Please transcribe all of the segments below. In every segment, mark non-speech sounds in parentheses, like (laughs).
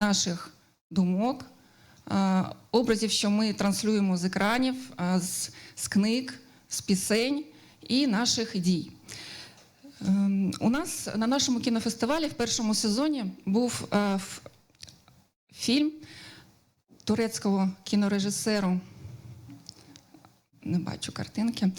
наших думок, образів, що ми транслюємо з екранів, з, з книг, з пісень і наших дій. Ем, У нас на нашому кінофестивалі в першому сезоні був е, фільм турецького кінорежисеру. Не бачу картинки.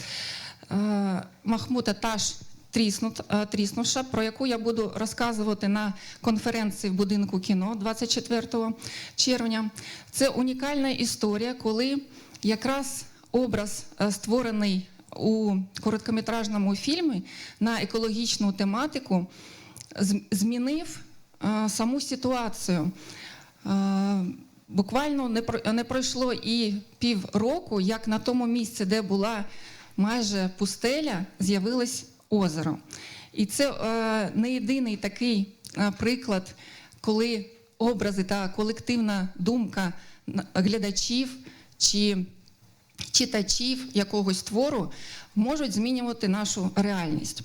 Е, Махмута Таш Тріснут, е, Тріснуша, про яку я буду розказувати на конференції в будинку кіно 24 червня. Це унікальна історія, коли якраз образ, е, створений у короткометражному фільмі на екологічну тематику, змінив е, саму ситуацію. Буквально не про- не пройшло і півроку, як на тому місці, де була майже пустеля, з'явилось озеро. І це е, не єдиний такий е, приклад, коли образи та колективна думка глядачів чи читачів якогось твору можуть змінювати нашу реальність.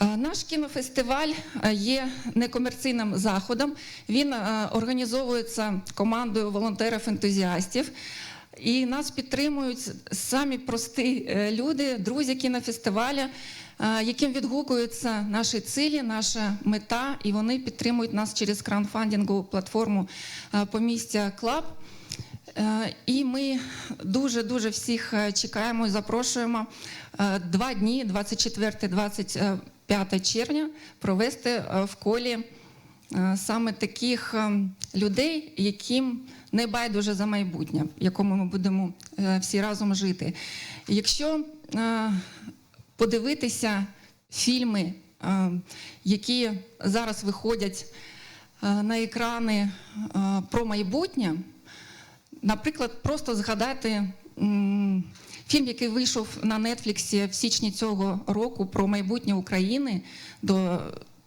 Е, Наш кінофестиваль є некомерційним заходом. Він організовується командою волонтерів-ентузіастів. І нас підтримують самі прості люди, друзі кінофестиваля, яким відгукуються наші цілі, наша мета, і вони підтримують нас через краундфандингову платформу е, помістя Клаб. Е, І ми дуже дуже всіх е, чекаємо і запрошуємо е, два дні, 24-25 червня, провести е, в колі е, саме таких е, людей, яким не байдуже за майбутнє, в якому ми будемо е, всі разом жити. Якщо е, подивитися фільми, які зараз виходять на екрани про майбутнє. Наприклад, просто згадати фільм, який вийшов на Нетфліксі в січні цього року про майбутнє України до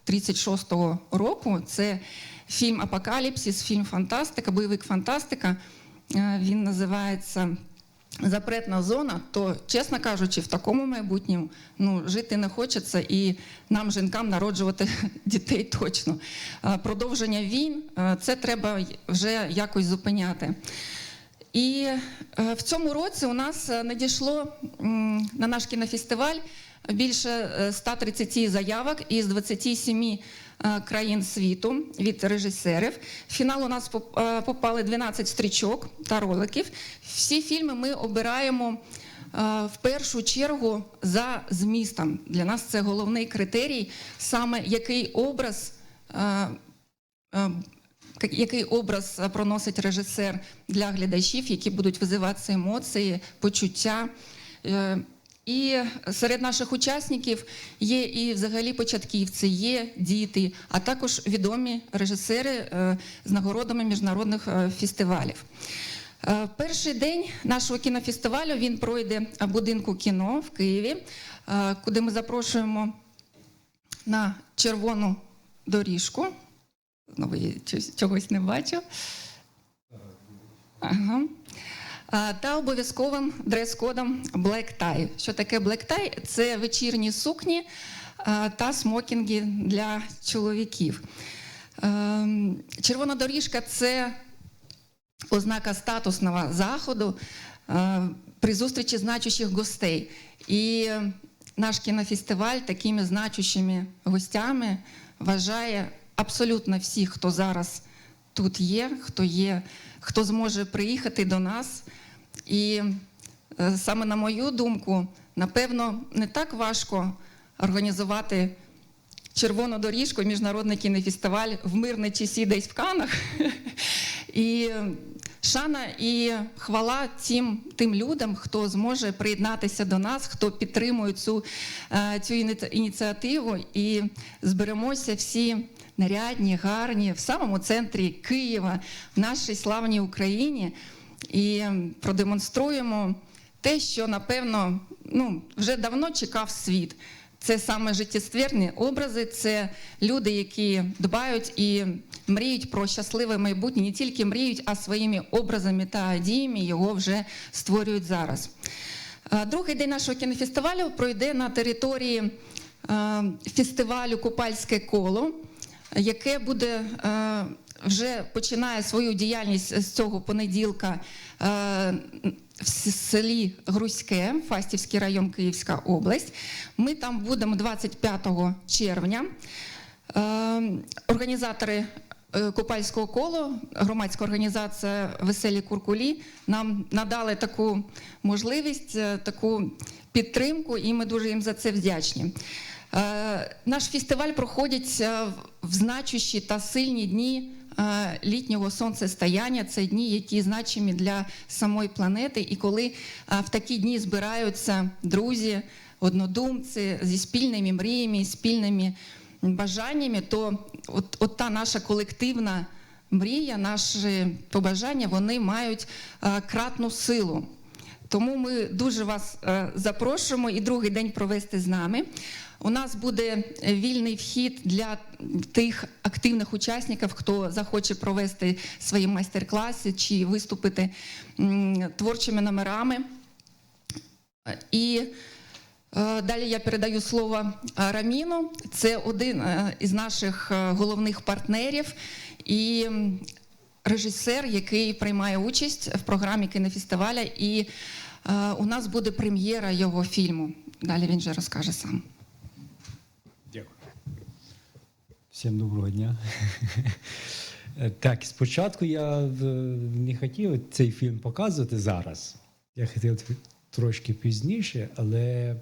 36-го року. Це фільм Апокаліпсис, фільм Фантастика, бойовик Фантастика. Він називається Запретна зона, то, чесно кажучи, в такому майбутньому ну, жити не хочеться, і нам, жінкам, народжувати (laughs) дітей точно. Продовження війн це треба вже якось зупиняти. І е, в цьому році у нас е, надійшло на наш кінофестиваль більше е, 130 заявок із 27 е, країн світу від режисерів. В фінал у нас е, попали 12 стрічок та роликів. Всі фільми ми обираємо е, в першу чергу за змістом. Для нас це головний критерій, саме який образ. е, е, який образ е, проносить режисер для глядачів, які будуть визиватися емоції, почуття. І серед наших учасників є і взагалі початківці, є діти, а також відомі режисери е, з нагородами міжнародних е, фестивалів. Е, Перший день нашого кінофестивалю він пройде в будинку кіно в Києві, куди ми запрошуємо на червону доріжку. Знову я чогось не бачу. Ага. Та обов'язковим дрес-кодом Black Tie. Що таке Black Tie? Це вечірні сукні та смокінги для чоловіків. Ем, Червона доріжка це ознака статусного заходу е, при зустрічі значущих гостей. І е, наш кінофестиваль такими значущими гостями вважає абсолютно всіх, хто зараз тут є, хто є, хто зможе приїхати до нас. І е, саме на мою думку, напевно, не так важко організувати червону доріжку, міжнародний кінофестиваль в мирні часі десь в Канах. (laughs) І шана і хвала тим, тим людям, хто зможе приєднатися до нас, хто підтримує цю, е, цю ініціативу. І зберемося всі нарядні, гарні в самому центрі Києва, в нашій славній Україні, і продемонструємо те, що напевно ну, вже давно чекав світ. Це саме життєстверні образи, це люди, які дбають і мріють про щасливе майбутнє, не тільки мріють, а своїми образами та діями його вже створюють зараз. Другий день нашого кінофестивалю пройде на території фестивалю Купальське коло, яке буде вже починає свою діяльність з цього понеділка е, в селі Грузьке, Фастівський район, Київська область. Ми там будемо 25 червня. Е, Організатори е, Купальського колу, громадська організація Веселі Куркулі нам надали таку можливість, таку підтримку, і ми дуже їм за це вдячні. Наш фестиваль проходить в значущі та сильні дні літнього сонцестояння. Це дні, які значимі для самої планети. І коли е, в такі дні збираються друзі, однодумці зі спільними мріями, спільними бажаннями, то от, от та наша колективна мрія, наші побажання, вони мають е, кратну силу. Тому ми дуже вас е, запрошуємо і другий день провести з нами. У нас буде вільний вхід для тих активних учасників, хто захоче провести свої майстер-класи чи виступити творчими номерами. І е, далі я передаю слово е, Раміну. Це один е, із наших е, головних партнерів і режисер, який приймає участь в програмі кінофестиваля. І е, у нас буде прем'єра його фільму. Далі він вже розкаже сам. Дякую. Всім доброго дня. (laughs) Так, спочатку я е, не хотів цей фільм показувати зараз. Я хотів трошки пізніше, але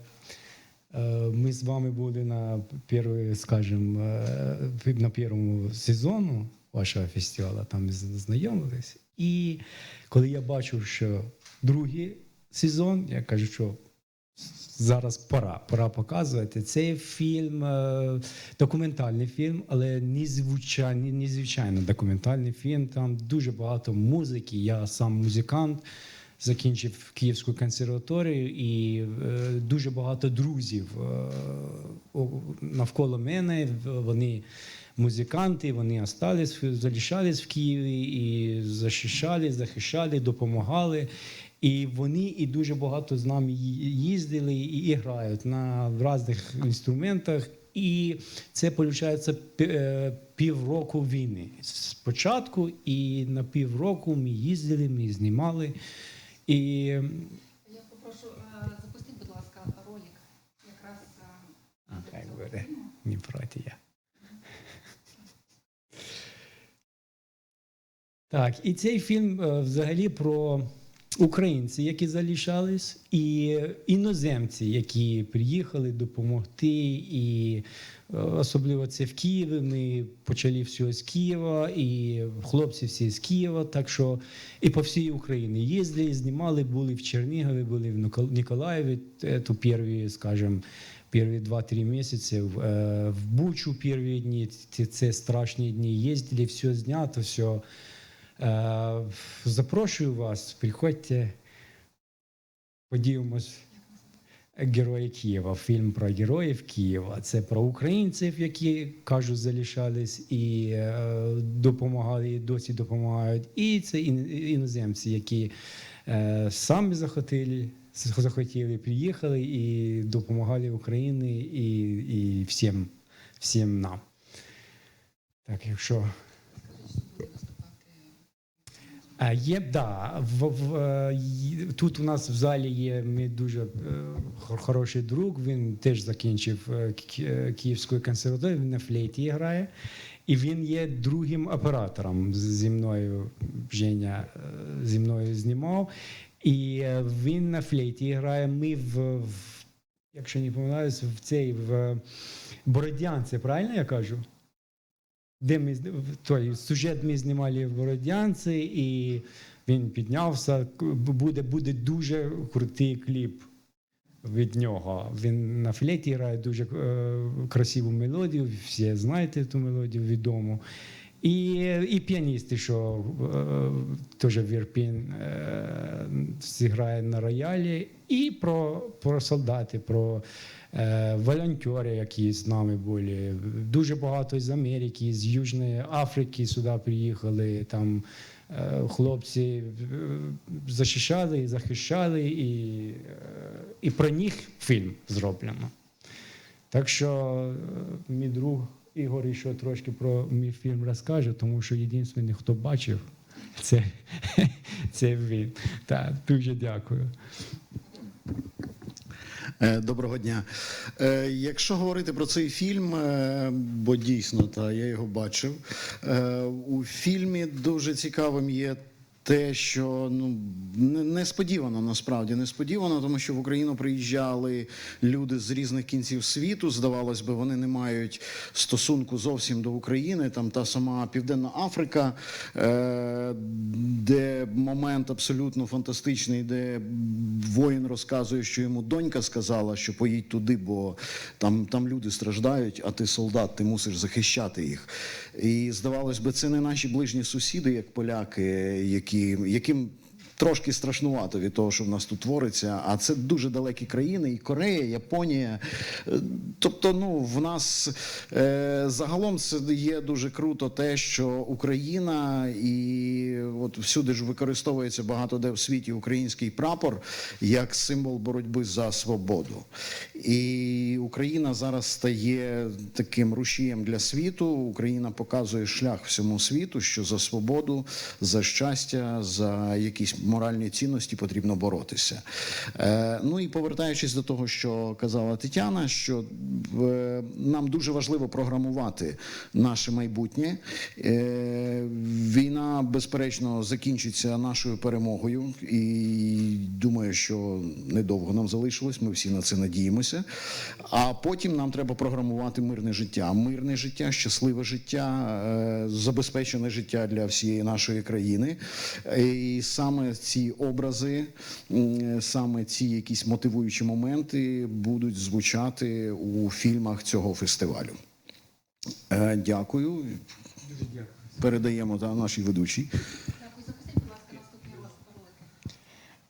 е, ми з вами були на перший, скажімо, е, на першому сезону вашого фестивалю, там ми знайомились. І коли я бачив, що другий сезон, я кажу, що зараз пора, пора показувати. Це фільм, е, документальний фільм, але незвичайний, незвичайно документальний фільм. Там дуже багато музики. Я сам музикант. Закінчив Київську консерваторію і е, дуже багато друзів е, навколо мене. Вони музиканти, вони остались, залишались в Києві і захищали, захищали, допомагали. І вони і дуже багато з нами їздили і, і грають на різних інструментах. І це виходить півроку війни. Спочатку і на півроку ми їздили, ми знімали. І Я попрошу запустити, будь ласка, ролик. Якраз а, хай буде, не проти я. Так, і цей фільм е, взагалі про українці, які залишались, і іноземці, які приїхали допомогти. І е, особливо це в Києві. Ми почали все з Києва, і хлопці всі з Києва. Так що і по всій Україні їздили, знімали, були в Чернігові, були в Никол- Ніколаєві, е, то перші, скажімо, Первые 2-3 месяца в, э, в Бучу первые дни, ці, це страшні дні, ездили, все знято, все. Е, запрошую вас, приходьте, подивимось Герої Києва, фільм про героїв Києва. Це про українців, які кажуть, залишались і е, допомагали, і досі допомагають. І це іноземці, які е, самі захотіли, захотіли, приїхали і допомагали Україні і, і всім, всім нам. Так, якщо є, да, в, в, е, тут у нас в залі є мій дуже е, хороший друг. Він теж закінчив е, е, Київську консерваторію, він на флейті грає. І він є другим оператором зі мною. Женя е, зі мною знімав. І е, він на флейті грає. Ми в, в якщо не помиляюсь, в цей в Бородянці, правильно я кажу? Де ми той сюжет ми знімали в Бородянці, і він піднявся. Буде, буде дуже крутий кліп від нього. Він на флеті грає дуже е, красиву мелодію, всі знаєте ту мелодію відому. І, і піаністи, що е, теж Вірпін е, зіграє на роялі, і про, про солдати, про е, волонтери, які з нами були. Дуже багато з Америки, з Южної Африки сюди приїхали. Там е, хлопці е, захищали і захищали, і, е, і про них фільм зроблено. Так що мій друг Ігор ще трошки про мій фільм розкаже, тому що єдиний, хто бачив, це, (laughs) це він. Так, дуже дякую. Е, Доброго дня. Е, Якщо говорити про цей фільм, е, бо дійсно та я його бачив, у фільмі дуже цікавим є. Те, що ну несподівано насправді несподівано, тому що в Україну приїжджали люди з різних кінців світу. Здавалось би, вони не мають стосунку зовсім до України. Там та сама Південна Африка, е, де момент абсолютно фантастичний, де воїн розказує, що йому донька сказала, що поїдь туди, бо там, там люди страждають, а ти солдат, ти мусиш захищати їх. І здавалось би, це не наші ближні сусіди, як поляки, які, яким. Трошки страшнувато від того, що в нас тут твориться, а це дуже далекі країни, і Корея, Японія. Е, Тобто, ну в нас е, загалом це є дуже круто, те, що Україна і от всюди ж використовується багато де в світі український прапор як символ боротьби за свободу. І Україна зараз стає таким рушієм для світу. Україна показує шлях всьому світу, що за свободу, за щастя, за якісь моральні цінності потрібно боротися. Е, ну і повертаючись до того, що казала Тетяна, що е, нам дуже важливо програмувати наше майбутнє. Е, війна, безперечно, закінчиться нашою перемогою, і думаю, що недовго нам залишилось. Ми всі на це надіємося. А потім нам треба програмувати мирне життя. Мирне життя, щасливе життя, е, забезпечене життя для всієї нашої країни. І саме ці образи, саме ці якісь мотивуючі моменти будуть звучати у фільмах цього фестивалю. Е, Дякую. Передаємо та, нашій ведучій.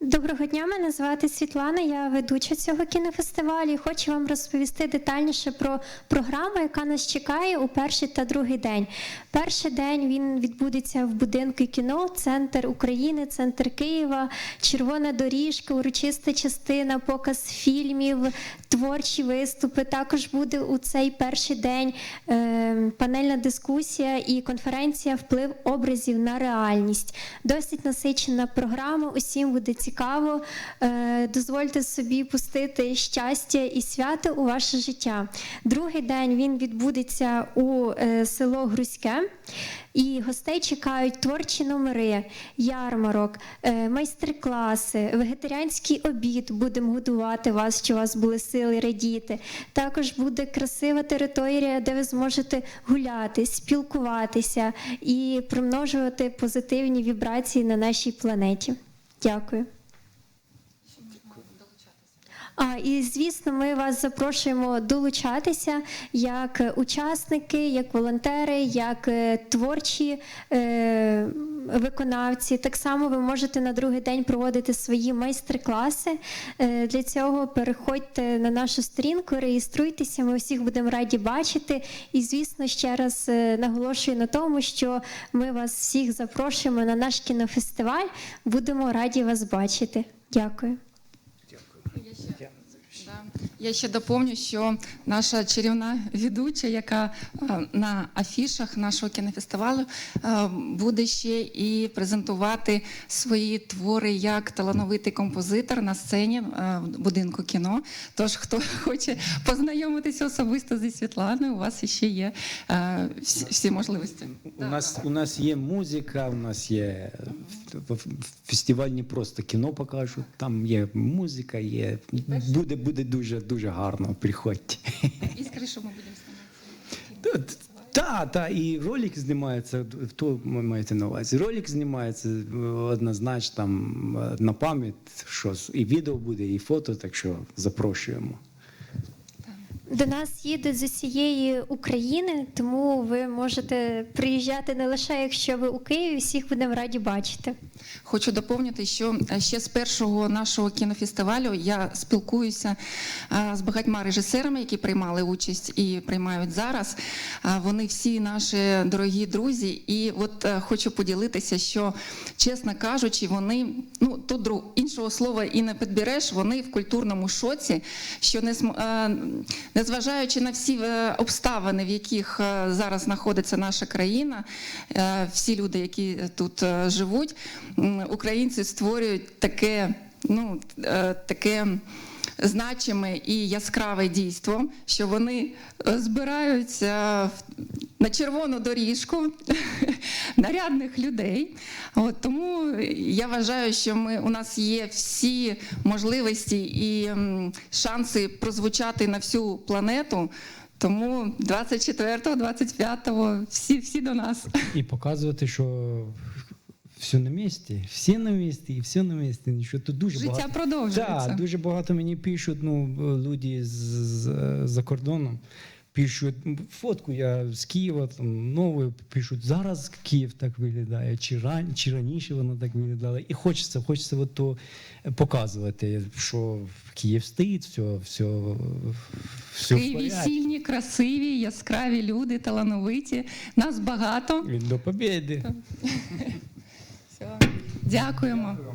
Доброго дня, мене звати Світлана. Я ведуча цього кінофестивалю. і Хочу вам розповісти детальніше про програму, яка нас чекає у перший та другий день. Перший день він відбудеться в будинку кіно, центр України, центр Києва, червона доріжка, урочиста частина, показ фільмів, творчі виступи. Також буде у цей перший день е, панельна дискусія і конференція Вплив образів на реальність. Досить насичена програма. Усім буде цікаво. Е, дозвольте собі пустити щастя і свято у ваше життя. Другий день він відбудеться у е, село Грузьке. І гостей чекають творчі номери, ярмарок, е, майстер-класи, вегетаріанський обід. Будемо годувати вас, що у вас були сили радіти. Також буде красива територія, де ви зможете гуляти, спілкуватися і примножувати позитивні вібрації на нашій планеті. Дякую. І звісно, ми вас запрошуємо долучатися як учасники, як волонтери, як е, творчі е, виконавці. Так само ви можете на другий день проводити свої майстер-класи. Е, для цього переходьте на нашу сторінку, реєструйтеся. Ми всіх будемо раді бачити. І, звісно, ще раз наголошую на тому, що ми вас всіх запрошуємо на наш кінофестиваль. Будемо раді вас бачити. Дякую. Да. Я ще доповню, що наша чарівна ведуча, яка е, на афішах нашого кінофестивалю е, буде ще і презентувати свої твори як талановитий композитор на сцені е, в будинку кіно. Тож, хто (laughs) хоче познайомитися особисто зі Світланою, у вас ще є всі, можливості. У нас, у нас є музика, у нас є фестиваль не просто кіно покажуть, там є музика, є буде, буде дуже, дуже гарно. Приходьте. І скажи, що ми будемо знімати. Так, та, і ролик знімається, Хто маєте на увазі. Ролик знімається е, однозначно там е, на пам'ять, щось. і відео буде, і фото, так що запрошуємо. До нас їдуть з усієї України, тому ви можете приїжджати не лише якщо ви у Києві, всіх будемо раді бачити. Хочу доповнити, що е, ще з першого нашого кінофестивалю я спілкуюся е, з багатьма режисерами, які приймали участь і приймають зараз. Е, Вони всі наші дорогі друзі. І от хочу поділитися, що чесно кажучи, вони ну тут друг- іншого слова і не підбереш. Вони в культурному шоці, що не см- е, незважаючи на всі е, обставини, в яких е, зараз знаходиться наша країна, е, всі люди, які тут живуть, українці створюють таке, ну, таке значиме і яскраве дійство, що вони збираються на червону доріжку (laughs) нарядних людей. От, тому я вважаю, що ми, у нас є всі можливості і шанси прозвучати на всю планету. Тому 24-го, 25-го всі, всі до нас. І показувати, що все на місці, всі на місці, і все на місці. Що тут дуже Життя багато. продовжується. Так, дуже багато мені пишуть ну, люди з, з, за кордоном. Пишуть фотку я з Києва, там новою пишуть, зараз Київ так виглядає, чи, ран, чи раніше воно так виглядало. І хочеться, хочеться от то показувати, що Київ стоїть, все, все, все Києві сильні, красиві, яскраві люди, талановиті. Нас багато. До побєди. (laughs) Все. Дякуємо. Дякую.